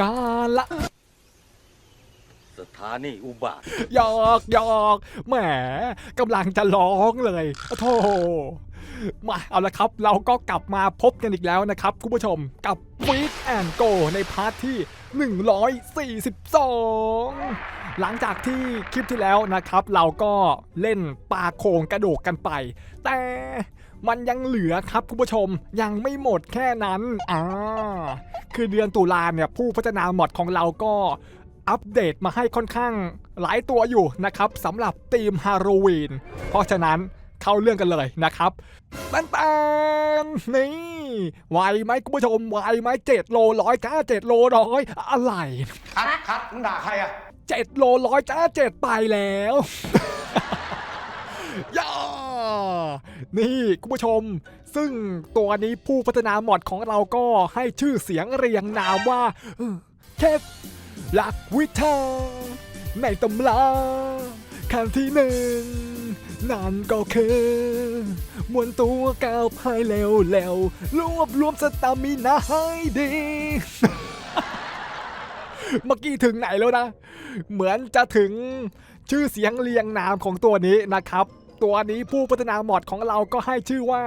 กาละสถานีอุบาทหยอกหยอกแหมกำลังจะร้องเลยโธ่มาเอาละครับ เราก็กลับมาพบกันอีกแล้วนะครับ คุณผู้ชมกับ f e e d and Go ในพาร์ทที่ 142 หลังจากที่คลิปที่แล้วนะครับ เราก็เล่นปลาโคงกระโดกกันไป แต่มันยังเหลือครับคุณผู้ชมยังไม่หมดแค่นั้นอ่า คือเดือนตุลาเนี่ยผู้พัฒนาหมอดของเราก็อัปเดตมาให้ค่อนข้างหลายตัวอยู่นะครับสำหรับธีมฮาโลวีน เพราะฉะนั้นเข้าเรื่องกันเลยนะครับแตนๆนี่ไหวไหมคุณผู้ชมไหวไหมเจ็ดโลร้อยจ้าเจ็ดโลร้อยอะไรคัดคัดมึงด่าใครอะเจ็ดโลร้อยจ้าเจ็ดไปแล้วย่านี่คุณผู้ชม ซึ่งตัวนี้ผู้พัฒนาหมอดของเราก็ให้ชื่อเสียงเรียงนามว่าเคสหลักวิชาในตำราขั้นที่หนึ่งนั่นก็คือมวนตัวก้าวพายเร็วเร็วรวบรวมสตามินาให้ดีเมื่อกี้ถึงไหนแล้วนะ เหมือนจะถึงชื่อเสียงเรียงนามของตัวนี้นะครับ ตัวนี้ผู้พัฒนาหมอดของเราก็ให้ชื่อว่า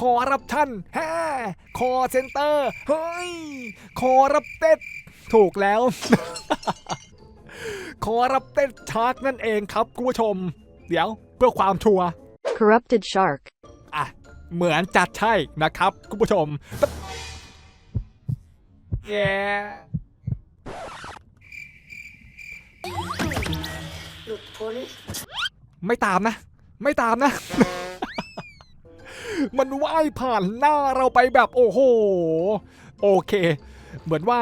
คอรับชันแฮ่คอเซนเตอร์เฮ้ยคอรับเต็ดถูกแล้วขอรับเต้นชาร์กนั่นเองครับคุณผู้ชม เดี๋ยวเพื่อความชัวร์ Corrupted shark. อะ เหมือนจัดใช่นะครับคุณผู้ชมแย่หลุดพ้นไม่ตามนะ ไม่ตามนะ มันว่ายผ่านหน้าเราไปแบบโอ้โห โอเค เหมือนว่า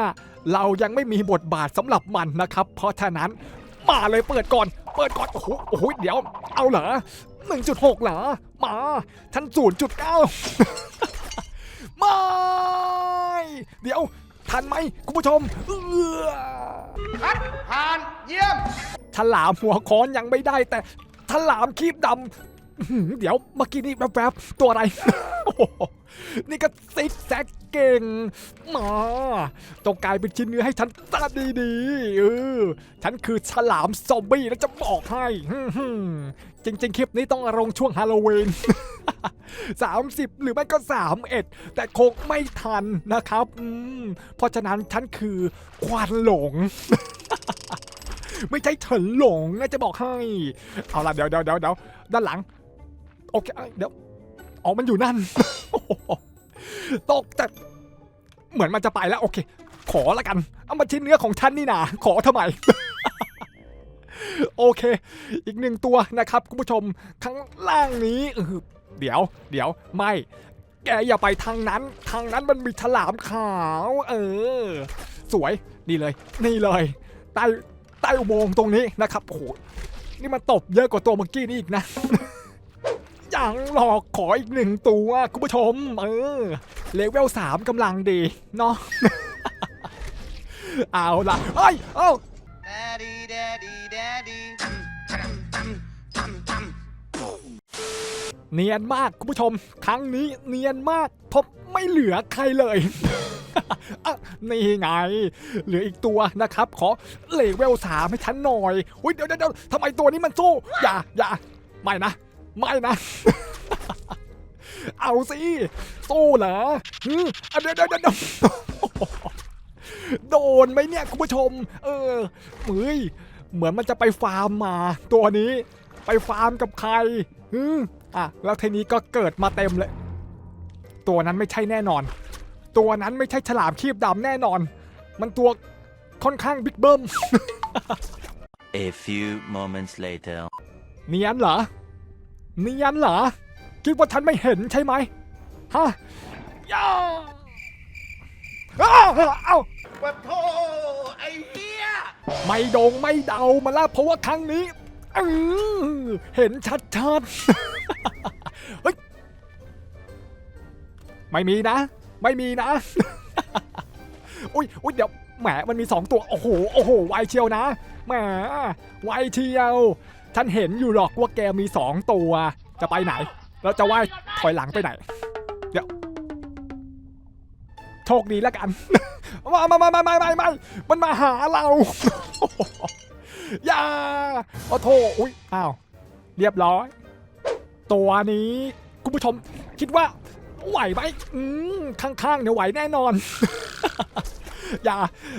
เรายังไม่มีบทบาทสำหรับมันนะครับ เพราะฉะนั้นมาเลยเปิดก่อน เปิดก่อน โอ้โหโอ้โหเดี๋ยว เอาเหรอ1.6เหรอ มาฉัน0.9 ไม่ เดี๋ยว ทันไหมคุณผู้ชมเออคัดผ่านเยี่ยมฉลามหัวค้อนยังไม่ได้แต่ ฉลามคีบดำเดี๋ยวเมื่อกี้นี่แวบๆตัวอะไร นี่ก็ซิกแซกเก่ง มาต้องกลายเป็นชิ้นเนื้อให้ฉันตาดีๆเออฉันคือฉลามซอมบี้แล้วจะบอกให้ จริง ๆ คลิปนี้ต้องลงช่วงฮาโลวีน30 หรือไม่ก็ 31 แต่คงไม่ทันนะครับ เพราะฉะนั้นฉันคือควานหลง ไม่ใช่เฉินหลงนะจะบอกให้ เอาล่ะเดี๋ยวเดี๋ยวเดี๋ยวเดี๋ยวด้านหลัง โอเคเดี๋ยวอ๋อมันอยู่นั่นโอ้โหตกแต่เหมือนมันจะไปแล้ว โอเค ขอละกัน เอามาชิ้นเนื้อของฉันนี่นาขอทำไม โอเค อีกหนึ่งตัวนะครับคุณผู้ชมข้างล่างนี้เดี๋ยว เดี๋ยวไม่แกอย่าไปทางนั้น ทางนั้นมันมีฉลามขาว เออ สวย นี่เลย นี่เลย ใต้ใต้อุโมงค์ตรงนี้นะครับโอ้โหนี่มันตบเยอะกว่าตัวเมื่อกี้นี่อีกนะยังหลอกขออีกหนึ่งตัวคุณผู้ชม เออเลเวลสามกำลังดีเนาะเอาล่ะเฮ้ยเอ้า Daddy Daddy Daddy เนียนมากคุณผู้ชม ครั้งนี้เนียนมากพราะไม่เหลือใครเลย อะนี่ไง เหลืออีกตัวนะครับ ขอเลเวลสามให้ฉันหน่อยอุ้ยเดี๋ยวเดี๋ยวเดี๋ยวทำไมตัวนี้มันสู้ อย่าอย่าไม่นะ ไม่นะ เอาสิสู้เหรอฮึอะเดี๋ยวเดี๋ยวเดี๋ยวโดนไหมเนี่ยคุณผู้ชม เออเฮ้ยเหมือนมันจะไปฟาร์มมา ตัวนี้ ไปฟาร์มกับใครฮึอะแล้วทีนี้ก็เกิดมาเต็มเลย ตัวนั้นไม่ใช่แน่นอน ตัวนั้นไม่ใช่ฉลามคีบดำแน่นอน มันตัวค่อนข้างบิ๊กเบิ้ม A few moments later เนียนเหรอเนียนเหรอ คิดว่าฉันไม่เห็นใช่ไหมฮะย่าอ้าวเอ้าปะโทไอ้เหี้ย ไม่โดงไม่เดามาแล้วเพราะว่าครั้งนี้เออเห็นชัดๆเฮ้ย ไม่มีนะ ไม่มีนะ อุ้ยอุ้ยเดี๋ยวแหมมันมีสองตัว โอ้โห โอ้โห ไวเชียวนะ แหม ไวเชียว ฉันเห็นอยู่หรอกว่าแกมีสองตัว จะไปไหน แล้วจะว่ายถอยหลังไปไหน เดี๋ยว โชคดีแล้วกัน มามามามามามามามันมาหาเรา อย่าโอ้โถอุ้ย อ้าว เรียบร้อย ตัวนี้ คุณผู้ชมคิดว่า ไหวไหมอืมข้างๆเนี่ยไหวแน่นอน อย่า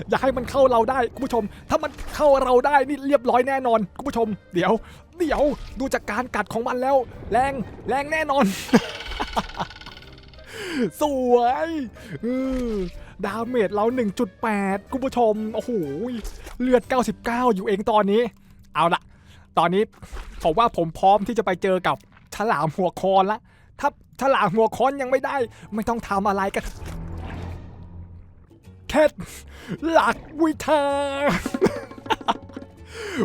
อย่าให้มันเข้าเราได้คุณผู้ชม ถ้ามันเข้าเราได้นี่เรียบร้อยแน่นอนคุณผู้ชม เดี๋ยว เดี๋ยวดูจากการกัดของมันแล้ว แรงแรงแน่นอน สวยดาเมจเรา 1.8 คุณผู้ชม โอ้โห เลือด 99 อยู่เองตอนนี้ เอาละ ตอนนี้ผมว่าผมพร้อมที่จะไปเจอกับฉลามหัวคอนละ ถ้าฉลามหัวค้อนยังไม่ได้ ไม่ต้องทำอะไรกันแค่หลักวิชา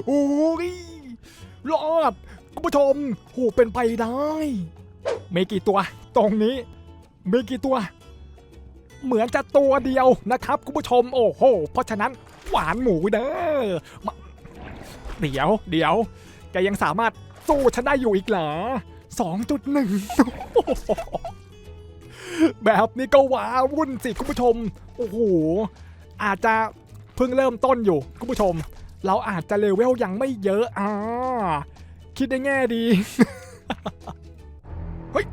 โอ้ยรอดคุณผู้ชมโหเป็นไปได้มีกี่ตัว ตรงนี้มีกี่ตัว เหมือนจะตัวเดียวนะครับคุณผู้ชมโอ้โห เพราะฉะนั้นหวานหมูเด้อเดี๋ยวเดี๋ยวแกยังสามารถสู้ฉันได้อยู่อีกเหรอ 2.1 แบบนี้ก็ว้าวุ่นสิคุณผู้ชม โอ้โห อาจจะเพิ่งเริ่มต้นอยู่คุณผู้ชม เราอาจจะเลเวลยังไม่เยอะอ่าคิดได้แง่ดี เฮ้ย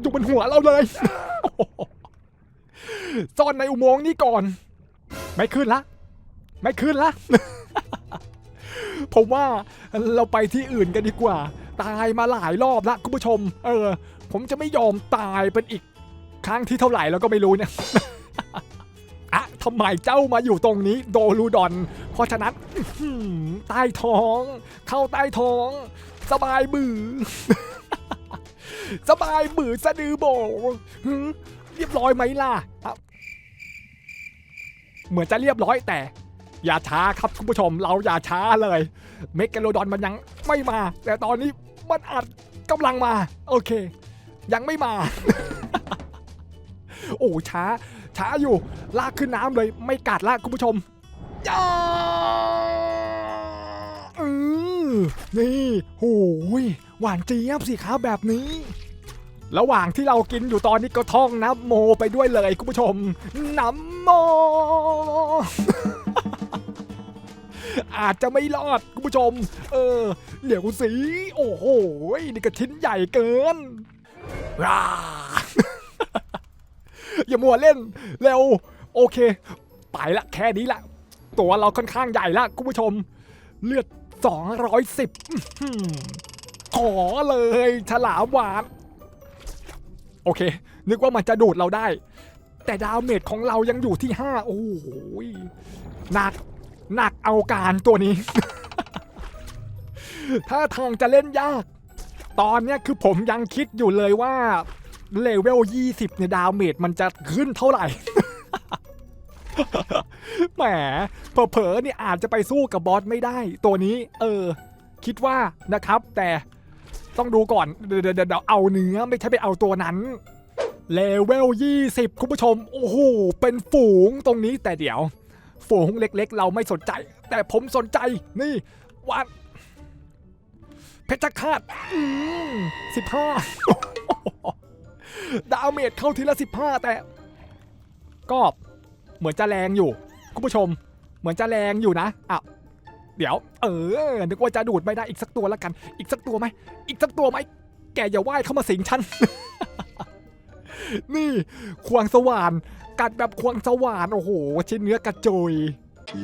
อยู่บนหัวเราเลยซ่อนในอุโมงค์นี้ก่อน ไม่ขึ้นละ ไม่ขึ้นละ ผมว่าเราไปที่อื่นกันดีกว่า ตายมาหลายรอบละคุณผู้ชม เออ ผมจะไม่ยอมตายเป็นอีกครั้งที่เท่าไหร่แล้วก็ไม่รู้เนี่ยอะทำไมเจ้ามาอยู่ตรงนี้ โดรูดอน เพราะฉะนั้นใต้ท้อง เข้าใต้ท้อง สบายบือสบายบือสะดือโบเรียบร้อยไหมล่ะ เหมือนจะเรียบร้อยแต่ อย่าช้าครับคุณผู้ชมเราอย่าช้าเลย เมก a โลดอนมันยังไม่มา แต่ตอนนี้มันอาจกำลังมา โอเค ยังไม่มา โอ้ช้า ช้าอยู่ ลากขึ้นน้ำเลย ไม่กัดละคุณผู้ชมย่าอือนี่โอ้ยหวานเจี๊ยบสิครับแบบนี้ระหว่างที่เรากินอยู่ตอนนี้ก็ท่องน้ำโมไปด้วยเลยคุณผู้ชมน้ำโม อาจจะไม่รอดคุณผู้ชม เออเหลียวสีโอ้โหนี่ก็ชิ้นใหญ่เกินว้าอย่ามัวเล่นเร็วโอเคไปละแค่นี้ละ ตัวเราค่อนข้างใหญ่ละคุณผู้ชม เลือด 210อื้อหือขอเลยฉลามหวานโอเค นึกว่ามันจะดูดเราได้ แต่ดาวเมจของเรายังอยู่ที่ 5 โอ้โหหนัก หนักเอาการตัวนี้ ถ้าทางจะเล่นยาก ตอนเนี้ยคือผมยังคิดอยู่เลยว่าเลเวล 20เนี่ยดาวเมจมันจะขึ้นเท่าไหร่ แหมเผลอๆนี่อาจจะไปสู้กับบอสไม่ได้ ตัวนี้ เออ คิดว่านะครับ แต่ต้องดูก่อน เดี๋ยวเดี๋ยวเดี๋ยวเอาเนื้อไม่ใช่ไปเอาตัวนั้นเลเวล 20 คุณผู้ชม โอ้โห เป็นฝูงตรงนี้แต่เดี๋ยว ฝูงเล็ก ๆ เราไม่สนใจ แต่ผมสนใจนี่วันเพชรฆาตสิบห้าดาเมจเข้าทีละสิบห้าแต่ ก็เหมือนจะแรงอยู่ คุณผู้ชม เหมือนจะแรงอยู่นะอะเดี๋ยว เออ นึกว่าจะดูดไม่ได้อีกสักตัวแล้วกัน อีกสักตัวไหม อีกสักตัวไหม แกอย่าว่ายเข้ามาสิงฉัน นี่ ควงสว่าน กัดแบบควงสว่านโอ้โห ชิ้นเนื้อกระจุย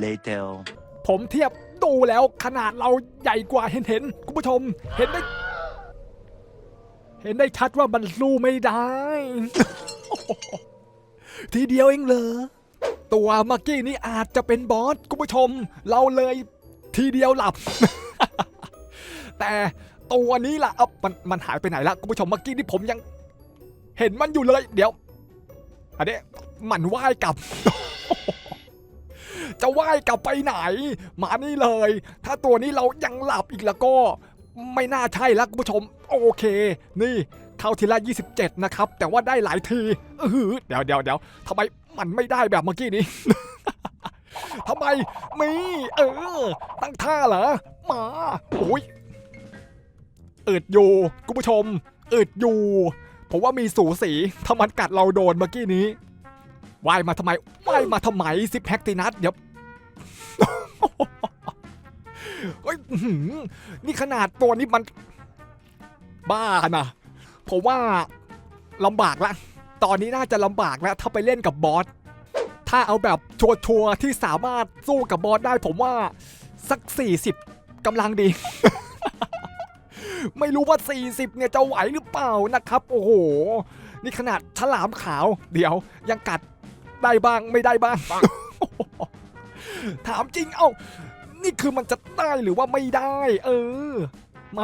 Later. ผมเทียบดูแล้วขนาดเราใหญ่กว่าเห็นเห็นคุณผู้ชม เห็นได้ เห็นได้ชัดว่ามันสู้ไม่ได้ ทีเดียวเองเหรอ ตัวเมื่อกี้นี้อาจจะเป็นบอสคุณผู้ชม เราเลยทีเดียวหลับ แต่ตัวนี้ล่ะเอ้ามันมันหายไปไหนละคุณผู้ชมเมื่อกี้นี่ผมยัง เห็นมันอยู่เลย เดี๋ยวอันนี้ มันว่ายกลับ จะว่ายกลับไปไหน มานี่เลย ถ้าตัวนี้เรายังหลับอีกแล้วก็ ไม่น่าใช่แล้วคุณผู้ชม โอเค นี่เข้าทีละ 27 นะครับ แต่ว่าได้หลายทีเออเดี๋ยวเดี๋ยวเดี๋ยวทำไมมันไม่ได้แบบเมื่อกี้นี้ทำไมมีเออ ตั้งท่าเหรอมาโอ้ยอึดอยู่คุณผู้ชมอึดอยู่ผมว่ามีสูสีถ้ามันกัดเราโดนเมื่อกี้นี้ ว่ายมาทำไมว่ายมาทำไมซิปแฮกตินัสเดี๋ยวเฮ้ยนี่ขนาดตัวนี้มัน บ้านะผมว่าลำบากละ ตอนนี้น่าจะลำบากแล้ว ถ้าไปเล่นกับบอส ถ้าเอาแบบชัวร์ๆที่สามารถสู้กับบอสได้ ผมว่าสัก 40กำลังดี ไม่รู้ว่า 40 เนี่ยจะไหวหรือเปล่านะครับ โอ้โห นี่ขนาดฉลามขาว เดี๋ยวยังกัด ได้บ้างไม่ได้บ้าง ถามจริงเอ้า นี่คือมันจะได้หรือว่าไม่ได้ เออแหม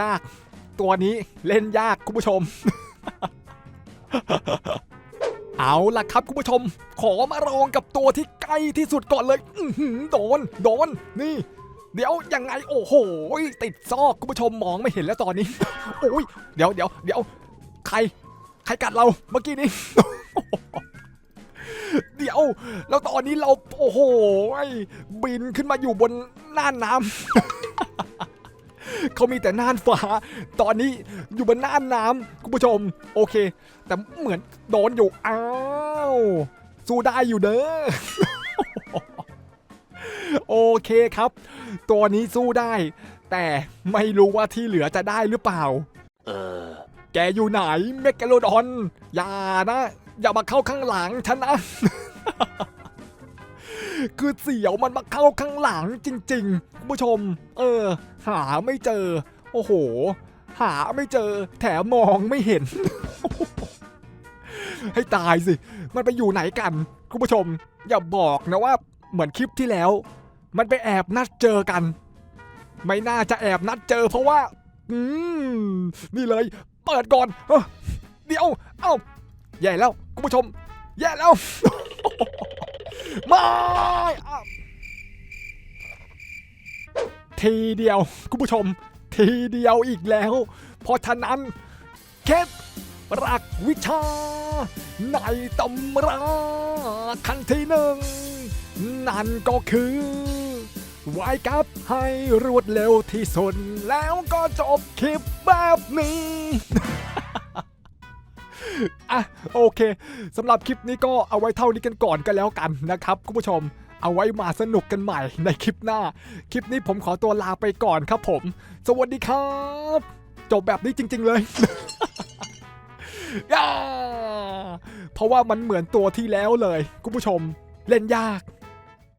ยาก ตัวนี้เล่นยากคุณผู้ชม เอาล่ะครับคุณผู้ชม ขอมาลองกับตัวที่ใกล้ที่สุดก่อนเลยอื้อหือโดน โดน นี่ เดี๋ยวยังไง โอ้โห ติดซอกคุณผู้ชมมองไม่เห็นแล้วตอนนี้ โอ้ย เดี๋ยวเดี๋ยวเดี๋ยว ใคร ใครกัดเราเมื่อกี้นี้ เดี๋ยว แล้วตอนนี้เราโอ้โหบินขึ้นมาอยู่บนน่านน้ำเขามีแต่น่านฟ้า ตอนนี้อยู่บนน่านน้ำคุณผู้ชม โอเค แต่เหมือนโดนอยู่อ้าวสู้ได้อยู่เด้อโอเคครับ ตัวนี้สู้ได้ แต่ไม่รู้ว่าที่เหลือจะได้หรือเปล่า เออ แกอยู่ไหนเมก a โลดอน อย่านะ อย่ามาเข้าข้างหลังฉันนะ คือเสียวมันมาเข้าข้างหลังจริงๆคุณผู้ชม เออ หาไม่เจอ โอ้โห หาไม่เจอ แถมมองไม่เห็น ให้ตายสิ มันไปอยู่ไหนกันคุณผู้ชม อย่าบอกนะว่าเหมือนคลิปที่แล้ว มันไปแอบนัดเจอกัน ไม่น่าจะแอบนัดเจอเพราะว่า อืม นี่เลย เปิดก่อนเอเดี๋ยว เอ้า แย่แล้วคุณผู้ชม แย่แล้วไม่อ้าทีเดียวคุณผู้ชม ทีเดียวอีกแล้ว เพราะฉะนั้นเคล็ดรักวิชา ในตำราขั้นที่หนึ่ง นั่นก็คือวายกับให้รวดเร็วที่สุด แล้วก็จบคลิปแบบนี้ อะโอเคสำหรับคลิปนี้ก็เอาไว้เท่านี้กันก่อนก็แล้วกันนะครับคุณผู้ชมเอาไว้มาสนุกกันใหม่ในคลิปหน้า คลิปนี้ผมขอตัวลาไปก่อนครับผม สวัสดีครับ จบแบบนี้จริง ๆ เลยยาเพราะว่ามันเหมือนตัวที่แล้วเลย คุณผู้ชม เล่นยาก